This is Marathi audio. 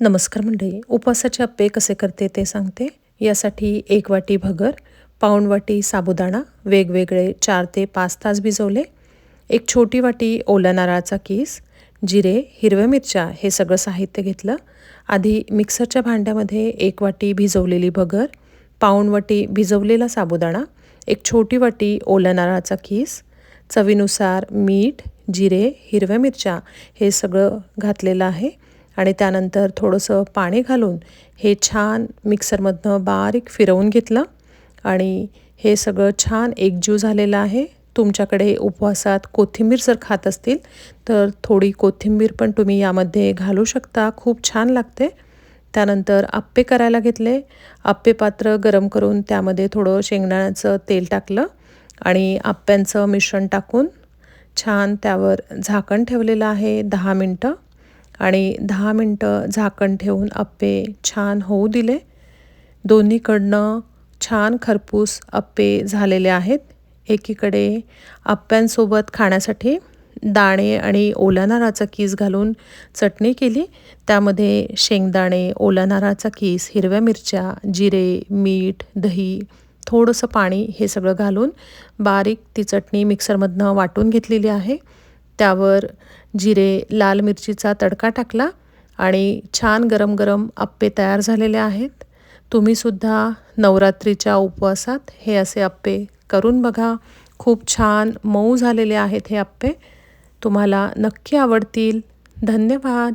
नमस्कार मंडळी उपवासाचे अप्पे कसे करते ते सांगते. यासाठी एक वाटी भगर पाऊण वाटी साबुदाणा वेगवेगळे चार ते पाच तास भिजवले. एक छोटी वाटी ओला नारळाचा किस जिरे हिरव्या मिरच्या हे सगळं साहित्य घेतलं. आधी मिक्सरच्या भांड्यामध्ये एक वाटी भिजवलेली भगर पाऊण वाटी भिजवलेला साबुदाणा एक छोटी वाटी ओल्या नारळाचा किस चवीनुसार मीठ जिरे हिरव्या मिरच्या हे सगळं घातलेलं आहे. आणि त्यानंतर थोडंसं पाणी घालून हे छान मिक्सरमधनं बारीक फिरवून घेतलं. आणि हे सगळं छान एकजीव झालेलं आहे. तुमच्याकडे उपवासात कोथिंबीर जर खात असतील तर थोडी कोथिंबीर पण तुम्ही यामध्ये घालू शकता. खूप छान लागते. त्यानंतर आप्पे करायला घेतले. आप्पे पात्र गरम करून त्यामध्ये थोडं शेंगदाण्याचं तेल टाकलं आणि आप्प्यांचं मिश्रण टाकून छान त्यावर झाकण ठेवलेलं आहे दहा मिनटं. आणि दहा मिनटं झाकण ठेवून अप्पे छान होऊ दिले. दोन्हीकडनं छान खरपूस अप्पे झालेले आहेत. एकीकडे आप्प्यांसोबत खाण्यासाठी दाणे आणि ओला नारळाचा कीस घालून चटणी केली. त्यामध्ये शेंगदाणे ओला नारळाचा कीस हिरव्या मिरच्या जिरे मीठ दही थोडंसं पाणी हे सगळं घालून बारीक ती चटणी मिक्सरमधनं वाटून घेतलेली आहे. त्यावर जिरे लाल मिरचीचा तडका टाकला आणि छान गरम गरम अप्पे तयार झालेले आहेत. तुम्हीसुद्धा नवरात्रीच्या उपवासात हे असे अप्पे करून बघा. खूप छान मऊ झालेले आहेत हे अप्पे. तुम्हाला नक्की आवडतील. धन्यवाद.